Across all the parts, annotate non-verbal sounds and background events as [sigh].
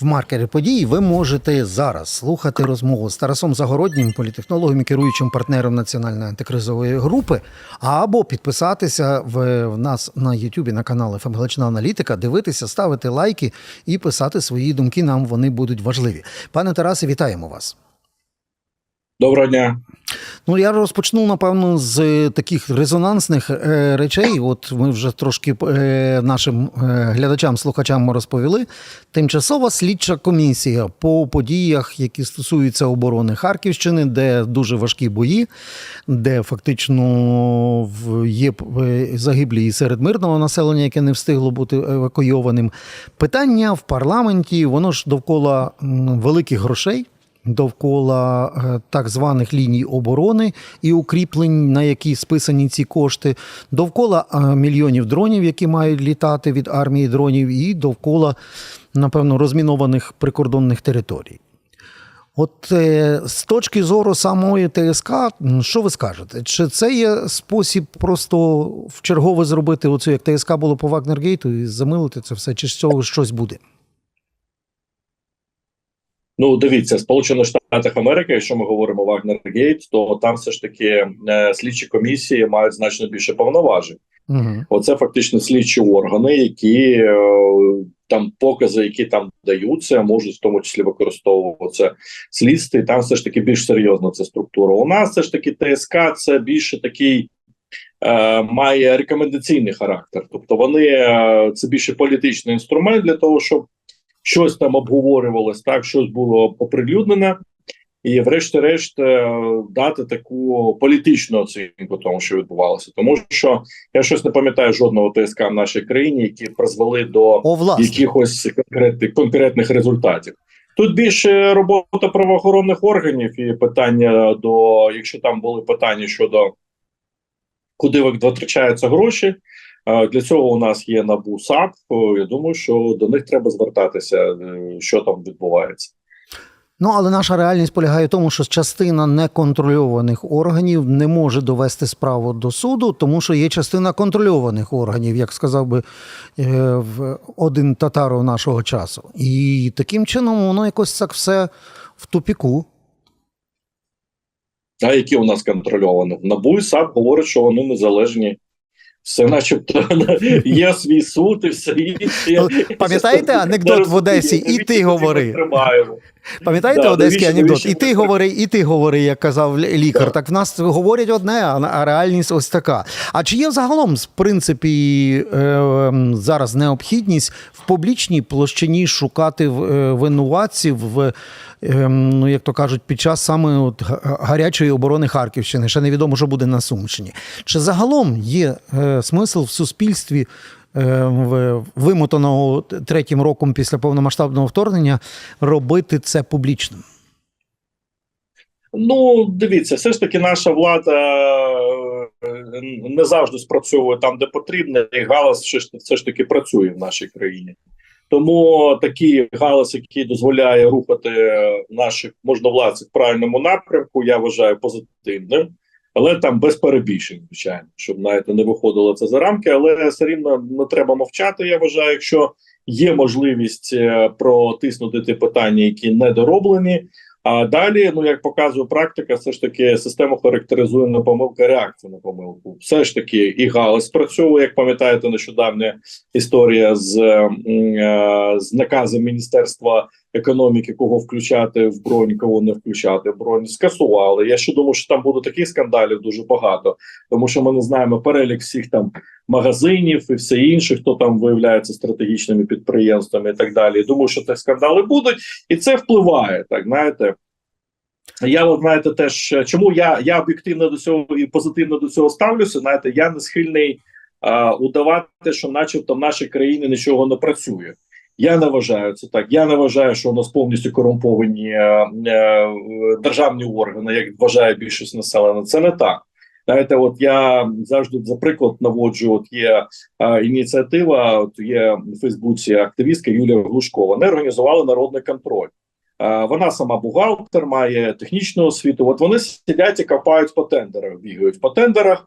В маркері подій ви можете зараз слухати розмову з Тарасом Загороднім, політехнологом і керуючим партнером національної антикризової групи, або підписатися в, в нас на Ютубі на канал «ФМ Галичина Аналітика, дивитися, ставити лайки і писати свої думки. Нам вони будуть важливі. Пане Тарасе, вітаємо вас. Доброго дня. Ну, я розпочну, напевно, з таких резонансних е, речей. От ми вже трошки е, нашим е, глядачам, слухачам розповіли. Тимчасова слідча комісія по подіях, які стосуються оборони Харківщини, де дуже важкі бої, де фактично є е, загиблі і серед мирного населення, яке не встигло бути евакуйованим. Питання в парламенті, воно ж довкола великих грошей довкола е, так званих ліній оборони і укріплень, на які списані ці кошти, довкола е, мільйонів дронів, які мають літати від армії дронів, і довкола, напевно, розмінованих прикордонних територій. От е, з точки зору самої ТСК, що ви скажете? Чи це є спосіб просто в чергове зробити оцю, як ТСК було по Вагнергейту, і замилити це все, чи з цього щось буде? Ну, дивіться, Сполучених Штатах Америки, якщо ми говоримо Вагнергейт, то там все ж таки е, слідчі комісії мають значно більше повноважень. Угу. Оце фактично слідчі органи, які е, там покази, які там даються, можуть в тому числі використовуватися слідстві. Там все ж таки більш серйозна ця структура. У нас все ж таки ТСК це більше такий. е, Має рекомендаційний характер, тобто вони е, це більше політичний інструмент для того, щоб щось там обговорювалось, так щось було оприлюднене, і, врешті-решт, е, дати таку політичну оцінку тому, що відбувалося. Тому що я щось не пам'ятаю жодного ТСК в нашій країні, які призвели до О, якихось конкретних конкретних результатів. Тут більше робота правоохоронних органів і питання до, якщо там були питання щодо куди витрачаються гроші. Для цього у нас є НАБУ САП. Я думаю, що до них треба звертатися, е, що там відбувається. Ну, але наша реальність полягає в тому, що частина неконтрольованих органів не може довести справу до суду, тому що є частина контрольованих органів, як сказав би е, один татаро нашого часу. І таким чином воно якось так все в тупіку. А які у нас контрольовані? НАБУ і САП говорять, що вони незалежні. Все, начебто, [laughs] є свій суд і все інше. Пам'ятаєте анекдот в Одесі? І ти говори. Пам'ятаєте Да, одеський навіщо- анекдот? навіщо І ти говори, і ти говори, як казав лікар. Так. Так в нас говорять одне, а реальність ось така. А чи є взагалом, в принципі, е, зараз необхідність в публічній площині шукати е, винуватців в, е, ну як то кажуть, під час саме от гарячої оборони Харківщини? Ще невідомо, що буде на Сумщині. Чи загалом є е, смисл в суспільстві? Е, Вимотаного третім роком після повномасштабного вторгнення робити це публічним. Ну, дивіться, все ж таки наша влада е, не завжди спрацьовує там, де потрібно, і галас все ж таки працює в нашій країні. Тому такий галас, який дозволяє рухати наших можновладців в правильному напрямку, я вважаю позитивним. Але там без перебільшень, звичайно, щоб навіть не виходило це за рамки, але все рівно не треба мовчати. Я вважаю, якщо є можливість е, протиснути ті питання, які недороблені. А далі, ну як показує практика, все ж таки систему характеризує не помилка, реакція на помилку. Все ж таки, і галас спрацьовує. Як пам'ятаєте, нещодавня історія з, е, з наказом Міністерства економіки, кого включати в бронь, кого не включати в бронь, скасували. Я ще думаю, що там буде таких скандалів дуже багато, тому що ми не знаємо перелік всіх там магазинів і все інше, хто там виявляється стратегічними підприємствами і так далі. Думаю, що ці скандали будуть, і це впливає, так знаєте. Я от знаєте, теж чому я я об'єктивно до цього і позитивно до цього ставлюся. Знаєте, я не схильний а, удавати, що, начебто, в нашій країні нічого не працює. Я не вважаю це так. Я не вважаю, що у нас повністю корумповані е, е, державні органи, як вважає більшість населення. Це не так. Знаєте, от я завжди за приклад наводжу. От є е, ініціатива. От є в Фейсбуці активістка Юлія Глушкова. Вони організували народний контроль. Е, Вона сама бухгалтер, має технічну освіту. От вони сидять і копають по тендерах, бігають по тендерах,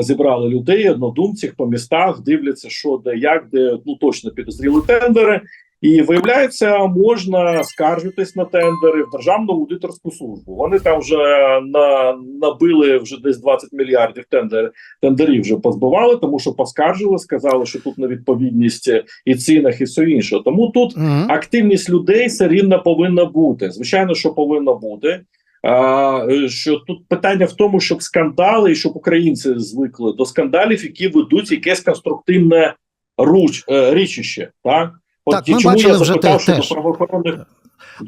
зібрали людей, однодумців по містах, дивляться, що де, як, де ну точно підозріли тендери. І виявляється, можна скаржитись на тендери в Державну аудиторську службу. Вони там вже на, набили вже десь 20 мільярдів тендер, тендерів вже позбивали, тому що поскаржили, сказали, що тут невідповідність і цінах, і все інше. Тому тут Мгм. активність людей все рівно повинна бути. Звичайно, що повинна бути. А, е, що тут питання в тому, щоб скандали, і щоб українці звикли до скандалів, які ведуть якесь конструктивне руч, е, річище. Так, Так, ми чому бачили я вже запитав те- щодо теж. правоохоронних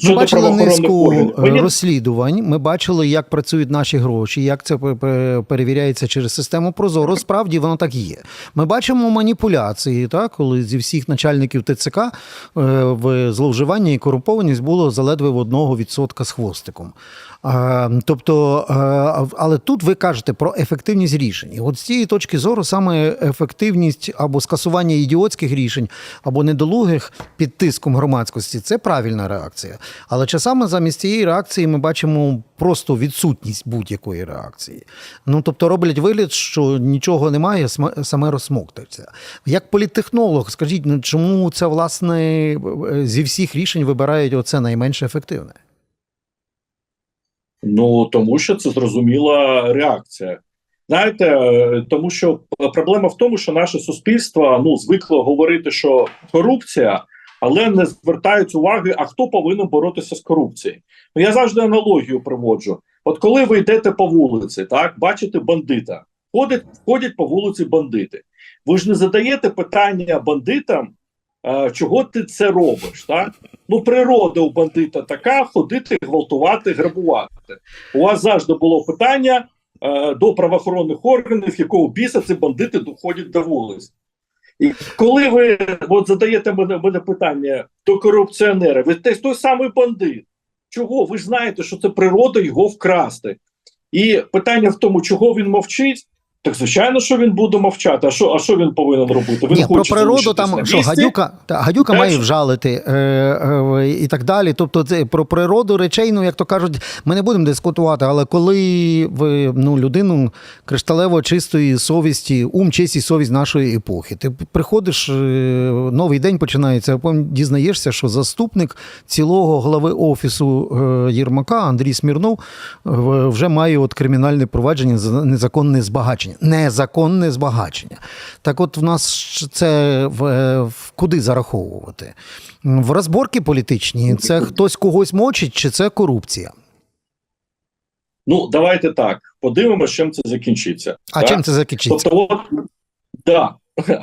Ми бачили низку е, розслідувань. Ми бачили, як працюють наші гроші, як це пе- пе- перевіряється через систему Прозоро. Справді воно так є. Ми бачимо маніпуляції, так, коли зі всіх начальників ТЦК в зловживання і корумпованість було заледве в одного відсотка з хвостиком. А, Тобто, е, але тут ви кажете про ефективність рішень. От з цієї точки зору саме ефективність або скасування ідіотських рішень, або недолугих під тиском громадськості це правильна реакція. Але часами замість цієї реакції ми бачимо просто відсутність будь-якої реакції. Ну тобто роблять вигляд, що нічого немає, саме розсмоктується. Як політтехнолог, скажіть, ну чому це власне зі всіх рішень вибирають оце найменш ефективне? Ну тому що це зрозуміла реакція. Знаєте, е, тому що проблема в тому, що наше суспільство ну звикло говорити, що корупція, але не звертають уваги, а хто повинен боротися з корупцією. Ну я завжди аналогію приводжу. От коли ви йдете по вулиці, так бачите бандита, ходять, ходять по вулиці бандити. Ви ж не задаєте питання бандитам, чого ти це робиш? Так? Ну, природа у бандита така: ходити, гвалтувати, грабувати. У вас завжди було питання е, до правоохоронних органів, якого біса ці бандити доходять до вулиць. І коли ви от задаєте мене, мене питання до корупціонера, ви той, той самий бандит. Чого? Ви ж знаєте, що це природа його вкрасти. І питання в тому, чого він мовчить. Так, звичайно, що він буде мовчати. А що, а що він повинен робити? Він Ні, про природу там що гадюка, та гадюка Дальше. має вжалити е, е, і так далі. Тобто, це про природу речей, ну як то кажуть, ми не будемо дискутувати. Але коли ви ну людину кришталево чистої совісті, ум, честь і совість нашої епохи, ти приходиш, е, новий день починається, а потім дізнаєшся, що заступник цілого голови офісу е, Єрмака Андрій Смірнов е, вже має от кримінальне провадження за незаконне збагачення. Незаконне збагачення. Так от в нас це в, е, в куди зараховувати? В розборки політичні це хтось когось мочить, чи це корупція? Ну, давайте так. Подивимося, чим це закінчиться. А так? чим це закінчиться? Тобто, от да,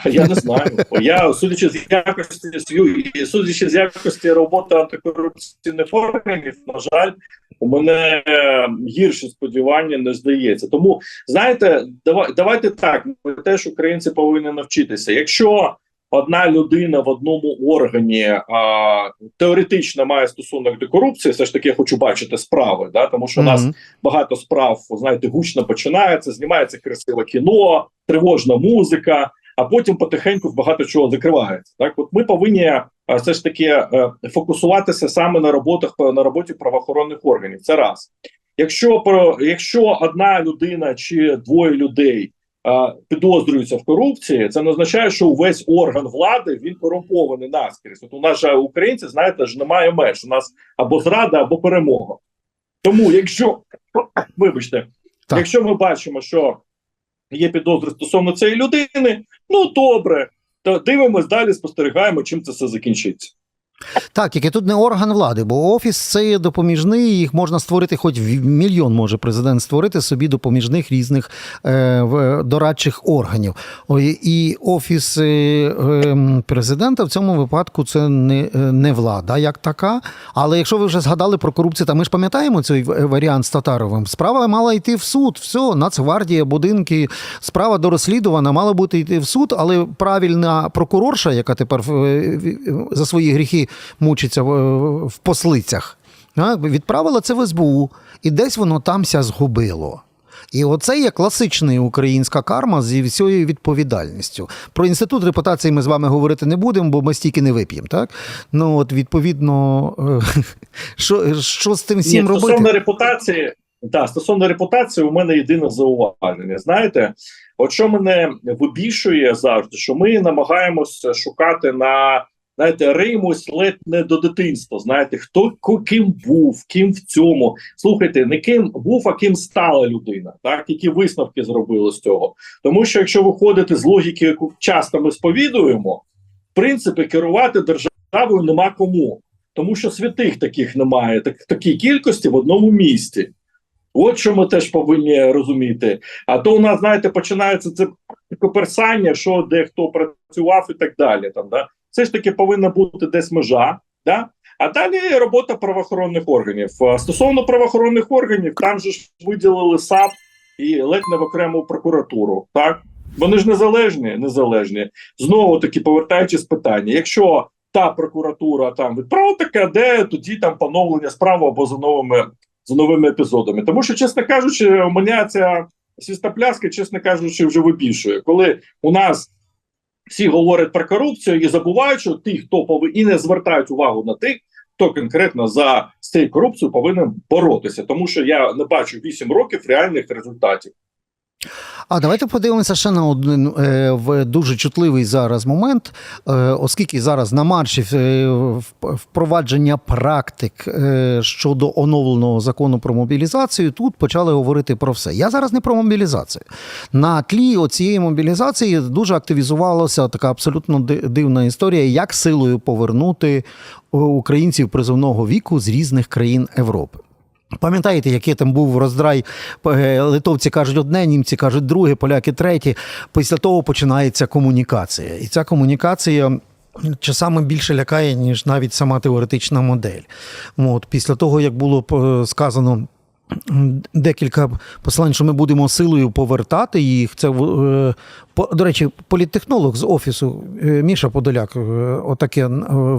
я не знаю. Я судячи з якості свою- судячи з якості роботи антикорупційних органів, на жаль, у мене е, гірше сподівання не здається. Тому знаєте, давай, давайте так. Ми теж українці повинні навчитися. Якщо одна людина в одному органі а, теоретично має стосунок до корупції, все ж таки я хочу бачити справи, да, тому що у нас багато справ, знаєте, гучно починається, знімається красиве кіно, тривожна музика, а потім потихеньку багато чого закривається. Так, от ми повинні е, все ж таки е, фокусуватися саме на роботах на роботі правоохоронних органів. Це раз. Якщо про якщо одна людина чи двоє людей е, підозрюються в корупції, це не означає, що увесь орган влади він корумпований наскрізь. От у нас же українці, знаєте, ж немає меж. У нас або зрада, або перемога. Тому, якщо [coughs] вибачте, Так. якщо ми бачимо, що є підозри стосовно цієї людини, ну добре, то дивимось далі, спостерігаємо, чим це все закінчиться. Так, тільки тут не орган влади, бо офіс це є допоміжний, їх можна створити, хоч мільйон може президент створити собі допоміжних різних е, дорадчих органів. І офіс е, е, президента в цьому випадку це не, е, не влада як така. Але якщо ви вже згадали про корупцію, та ми ж пам'ятаємо цей варіант з Татаровим. Справа мала йти в суд. Все, Нацгвардія, будинки, справа дорозслідувана, мала бути йти в суд, але правильна прокурорша, яка тепер е, за свої гріхи мучиться в, послицях, відправила це в СБУ, і десь воно тамся згубило. І оце є класична українська карма зі всією відповідальністю. Про інститут репутації ми з вами говорити не будемо, бо ми стільки не вип'ємо. Так? Ну от відповідно, е, [laughs] що, що з тим всім Ні, робити? стосовно репутації, да, стосовно репутації, у мене єдине зауваження. Знаєте, от що мене вибішує завжди, що ми намагаємося шукати на знаєте, римось ледь не до дитинства. Знаєте, хто ким був, ким в цьому. Слухайте, не ким був, а ким стала людина. Так, які висновки зробили з цього. Тому що якщо виходити з логіки, яку часто ми сповідуємо, в принципі, керувати державою нема кому. Тому що святих таких немає, так, такій кількості в одному місті. От що ми теж повинні розуміти. А то у нас, знаєте, починається це коперсання, що де хто працював і так далі. Там, да? Все ж таки повинна бути десь межа. Да? А далі робота правоохоронних органів. Стосовно правоохоронних органів, там же ж виділили САП і ледь не в окрему прокуратуру. Так? Вони ж незалежні, незалежні. Знову таки, повертаючись питання, якщо та прокуратура там відправила таке, де тоді там поновлення справи або за новими за новими епізодами. Тому що, чесно кажучи, у мене ця свістопляска, чесно кажучи, вже вибільшує. Коли у нас всі говорять про корупцію і забувають, що ті, хто повинен, і не звертають увагу на тих, хто конкретно за з цією корупцією повинен боротися. Тому що я не бачу 8 років реальних результатів. А давайте подивимося ще на один е, дуже чутливий зараз момент, е, оскільки зараз на марші е, впровадження практик е, щодо оновленого закону про мобілізацію, тут почали говорити про все. Я зараз не про мобілізацію. На тлі цієї мобілізації дуже активізувалася така абсолютно дивна історія, як силою повернути е, українців призовного віку з різних країн Європи. Пам'ятаєте, який там був роздрай? Е, Литовці кажуть одне, німці кажуть друге, поляки третє. Після того починається комунікація. І ця комунікація. Часами більше лякає, ніж навіть сама теоретична модель. От, після того, як було е, сказано декілька послань, що ми будемо силою повертати їх. Це е, до речі, політтехнолог з офісу е, Міша Подоляк, е, отаке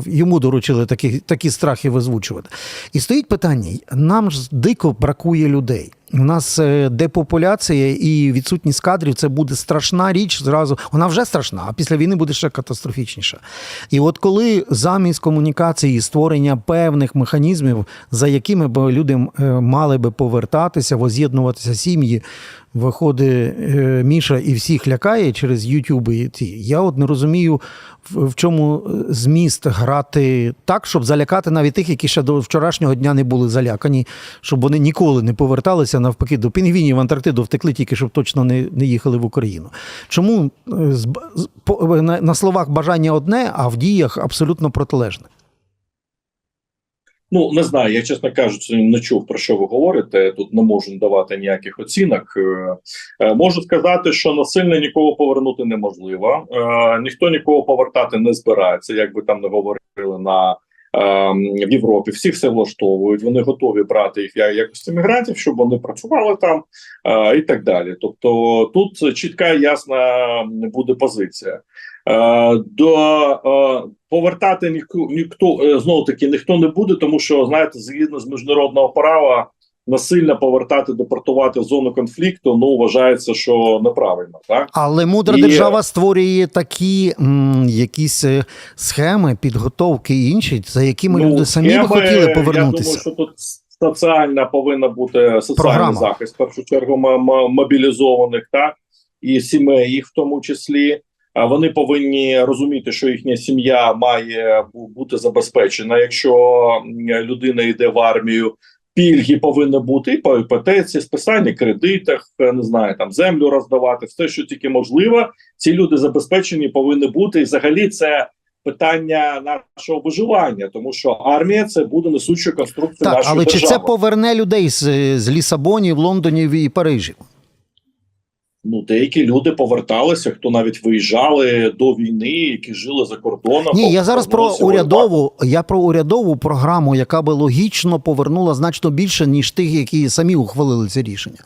йому доручили такі, такі страхи визвучувати. І стоїть питання: нам ж дико бракує людей. У нас е, депопуляція і відсутність кадрів це буде страшна річ зразу. Вона вже страшна, а після війни буде ще катастрофічніша. І от коли замість комунікації створення певних механізмів, за якими б люди е, мали би повертатися, воз'єднуватися сім'ї, виходить е, Міша і всіх лякає через YouTube і ці. Я от не розумію, в, чому е, зміст грати так, щоб залякати навіть тих, які ще до вчорашнього дня не були залякані, щоб вони ніколи не поверталися навпаки до пінгвінів в Антарктиду втекли тільки, щоб точно не, не їхали в Україну. Чому е, на словах бажання одне, а в діях абсолютно протилежне? Ну не знаю, я чесно кажучи, не чув про що ви говорите. Тут не можу давати ніяких оцінок. Е, е, Можу сказати, що насильно нікого повернути неможливо. Е, Ніхто нікого повертати не збирається, як би там не говорили на. е, В Європі всіх все влаштовують, вони готові брати їх як якості мігрантів, щоб вони працювали там і так далі. Тобто тут чітка і ясна буде позиція. Е, До е, повертати ніхто ніхто е, знову таки ніхто не буде, тому що знаєте, згідно з міжнародного права насильно повертати депортувати в зону конфлікту. Ну вважається, що неправильно, так Але мудра І- держава створює такі м, якісь схеми, підготовки і інші, за якими люди самі би Ну, схеми, хотіли Я думаю, що тут соціальна повинна бути соціальний Програма. захист, в першу чергу мобілізованих, так і сімей їх в тому числі. Вони повинні розуміти, що їхня сім'я має бути забезпечена. Якщо людина йде в армію, пільги повинні бути і по іпотеці, списання кредитах, е, не знаю, там землю роздавати, все, що тільки можливо. Ці люди забезпечені повинні бути. І взагалі це питання нашого виживання, тому що армія це буде несучою конструкцією Так, нашої але чи це поверне людей з, з Лісабонів, Лондонів і Парижів? Ну деякі люди поверталися, хто навіть виїжджали до війни, які жили за кордоном. Ні, я зараз про урядову. Я про урядову програму, яка би логічно повернула значно більше, ніж тих, які самі ухвалили це рішення.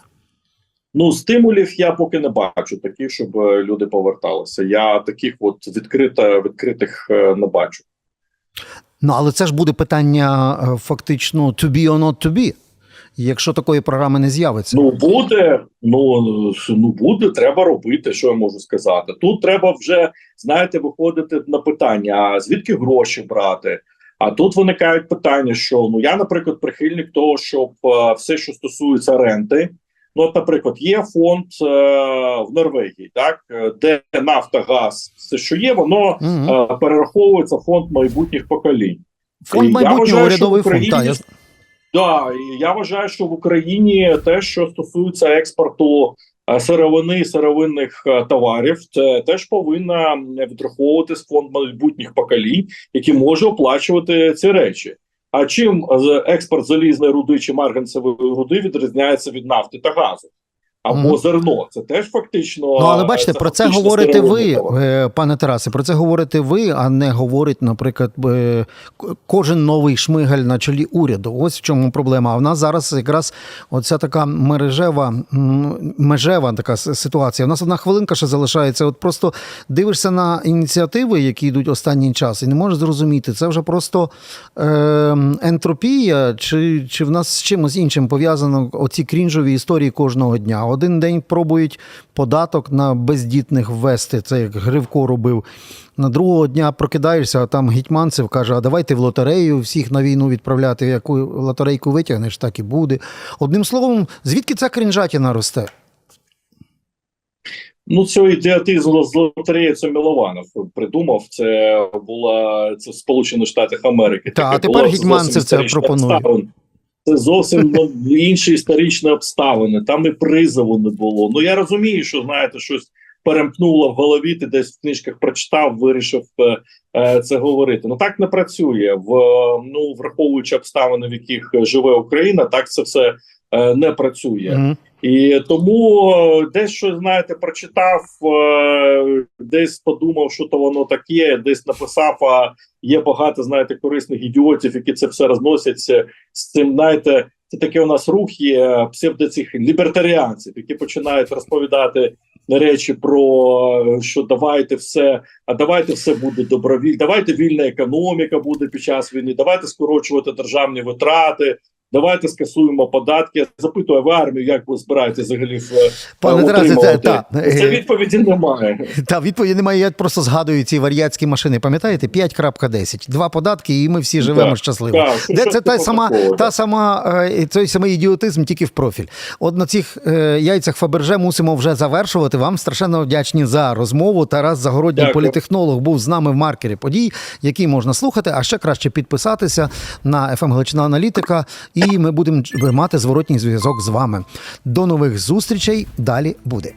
Ну стимулів я поки не бачу таких, щоб е, люди поверталися. Я таких от відкрита відкритих е, не бачу. Ну але це ж буде питання е, фактично to be or not to be. Якщо такої програми не з'явиться. Ну буде, ну ну буде, треба робити. Що я можу сказати? Тут треба вже знаєте, виходити на питання: а звідки гроші брати? А тут виникають питання, що ну я, наприклад, прихильник того, щоб е, все, що стосується ренти, Ну, от, наприклад, є фонд е, в Норвегії, так е, де нафта, газ, все, що є, воно е, перераховується в фонд майбутніх поколінь. Фонд майбутнього урядовий фонд. Так, я... Да, я вважаю, що в Україні те, що стосується експорту е, сировини і сировинних е, товарів, це теж повинна відраховуватись фонд майбутніх поколінь, який може оплачувати ці речі. А чим експорт залізної руди чи марганцевої руди відрізняється від нафти та газу? Або Мгм. зерно, це теж фактично. Ну, але бачите, про це говорите ви, е, пане Тарасе. Про це говорите ви, а не говорить, наприклад, е, кожен новий шмигаль на чолі уряду. Ось в чому проблема. А в нас зараз якраз оця така мережева, межева така ситуація. У нас одна хвилинка ще залишається. От просто дивишся на ініціативи, які йдуть останній час, і не можеш зрозуміти, це вже просто е, ентропія, чи, чи в нас з чимось іншим пов'язано оці крінжові історії кожного дня. Один день пробують податок на бездітних ввести, це як Гривко робив. На другого дня прокидаєшся, а там Гетьманцев каже: а давайте в лотерею всіх на війну відправляти. Яку лотерейку витягнеш, так і буде. Одним словом, звідки ця крінжатіна росте? Ну, цього ідіотизму з лотереї це Мілованов придумав. Це була це в Сполучених Штатах Америки. Та, Таке а тепер Гетьманцев це пропонує. Це зовсім ну, інші історичні обставини. Там і призову не було. Ну я розумію, що знаєте, щось перемкнуло в голові. Ти десь в книжках прочитав, вирішив е, е, це говорити. Ну так не працює. В ну враховуючи обставини, в яких живе Україна, так це все е, не працює. Мгм. І тому е, десь щось, знаєте, прочитав, е, десь подумав, що то воно таке, десь написав. А є багато, знаєте, корисних ідіотів, які це все розносяться з цим. Знаєте, це таке у нас рух є псевдоцих лібертаріанців, які починають розповідати речі про е, що давайте все, а давайте все буде добровільно, давайте вільна економіка буде під час війни, давайте скорочувати державні витрати. Давайте скасуємо податки. Запитую в армію, як ви збираєтесь взагалі в Пане е, Тарасе, це, та, Це е, відповіді немає. [laughs] Та відповіді немає. Я просто згадую ці вар'ятські машини. Пам'ятаєте? 5.10. Два податки, і ми всі живемо Так, щасливо. Так, Де це та сама, такого, та сама е, той самий ідіотизм, тільки в профіль. От на цих е, яйцях Фаберже мусимо вже завершувати. Вам страшенно вдячні за розмову. Тарас Загородній, Дякую. політехнолог, був з нами в маркері подій, які можна слухати. А ще краще підписатися на FM Галичина Аналітика, і ми будемо мати зворотній зв'язок з вами. До нових зустрічей. Далі буде.